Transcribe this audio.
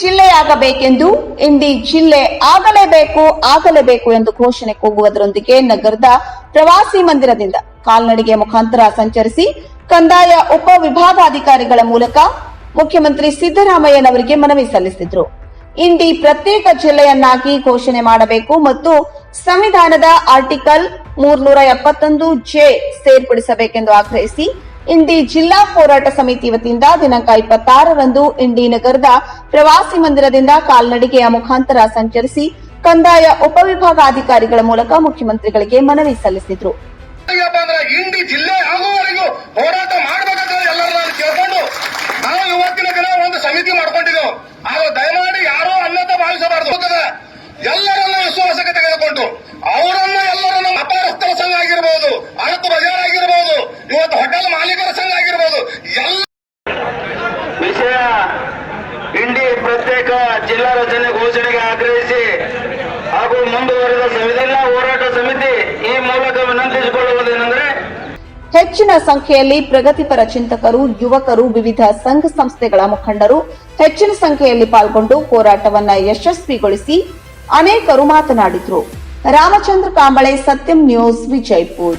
ಜಿಲ್ಲೆಯಾಗಬೇಕೆಂದು ಇಂಡಿ ಜಿಲ್ಲೆ ಆಗಲೇಬೇಕು ಆಗಲೇಬೇಕು ಎಂದು ಘೋಷಣೆ ಕೂಗುವುದರೊಂದಿಗೆ ನಗರದ ಪ್ರವಾಸಿ ಮಂದಿರದಿಂದ ಕಾಲ್ನಡಿಗೆ ಮುಖಾಂತರ ಸಂಚರಿಸಿ ಕಂದಾಯ ಉಪ ವಿಭಾಗಾಧಿಕಾರಿಗಳ ಮೂಲಕ ಮುಖ್ಯಮಂತ್ರಿ ಸಿದ್ದರಾಮಯ್ಯನವರಿಗೆ ಮನವಿ ಸಲ್ಲಿಸಿದ್ರು. ಇಂಡಿ ಪ್ರತ್ಯೇಕ ಜಿಲ್ಲೆಯನ್ನಾಗಿ ಘೋಷಣೆ ಮಾಡಬೇಕು ಮತ್ತು ಸಂವಿಧಾನದ ಆರ್ಟಿಕಲ್ ಮೂರ್ನೂರ ಎಪ್ಪತ್ತೊಂದು ಜೆ ಸೇರ್ಪಡಿಸಬೇಕೆಂದು ಆಗ್ರಹಿಸಿ ಇಂಡಿ ಜಿಲ್ಲಾ ಹೋರಾಟ ಸಮಿತಿ ವತಿಯಿಂದ ದಿನಾಂಕ ಇಪ್ಪತ್ತಾರರಂದು ಇಂಡಿ ನಗರದ ಪ್ರವಾಸಿ ಮಂದಿರದಿಂದ ಕಾಲ್ನಡಿಗೆಯ ಮುಖಾಂತರ ಸಂಚರಿಸಿ ಕಂದಾಯ ಉಪವಿಭಾಗಾಧಿಕಾರಿಗಳ ಮೂಲಕ ಮುಖ್ಯಮಂತ್ರಿಗಳಿಗೆ ಮನವಿ ಸಲ್ಲಿಸಿದ್ರು. ಇಂಡಿ ಜಿಲ್ಲೆ ಆಗುವವರೆಗೂ ಹೋರಾಟ ಮಾಡ್ಬೇಕಂತ ಎಲ್ಲರೂ ಕೇಳ್ಕೊಂಡು ನಾವು ಇವತ್ತಿನ ದಿನ ಒಂದು ಸಮಿತಿ ಮಾಡ್ಕೊಂಡಿದ್ದೆವು ಆದ್ರೆ ದಯಮಾಡಿ ಯಾರೋ ಅನ್ನತ ಭಾವಿಸಬಾರದು. ಎಲ್ಲರನ್ನ ವಿಶ್ವಾಸಕ್ಕೆ ತೆಗೆದುಕೊಂಡು ಅವರನ್ನ ಎಲ್ಲರನ್ನ ಅಪಾರಸ್ಥರ ಸಂಘ ಇಂಡಿ ಪ್ರತ್ಯೇಕ ಜಿಲ್ಲಾ ರಚನೆ ಘೋಷಣೆಗೆ ಆಗ್ರಹಿಸಿ ಹಾಗೂ ಮುಂದುವರೆದ ಸಂವಿಧಾನ ಹೋರಾಟ ಸಮಿತಿ ಈ ಮೂಲಕ ವಿನಂತಿಸಿಕೊಳ್ಳುವುದೇನೆಂದರೆ ಹೆಚ್ಚಿನ ಸಂಖ್ಯೆಯಲ್ಲಿ ಪ್ರಗತಿಪರ ಚಿಂತಕರು, ಯುವಕರು, ವಿವಿಧ ಸಂಘ ಸಂಸ್ಥೆಗಳ ಮುಖಂಡರು ಹೆಚ್ಚಿನ ಸಂಖ್ಯೆಯಲ್ಲಿ ಪಾಲ್ಗೊಂಡು ಹೋರಾಟವನ್ನ ಯಶಸ್ವಿಗೊಳಿಸಿ ಅನೇಕರು ಮಾತನಾಡಿದರು. ರಾಮಚಂದ್ರ ಕಾಂಬಳೆ, ಸತ್ಯಂ ನ್ಯೂಸ್, ವಿಜಯಪುರ್.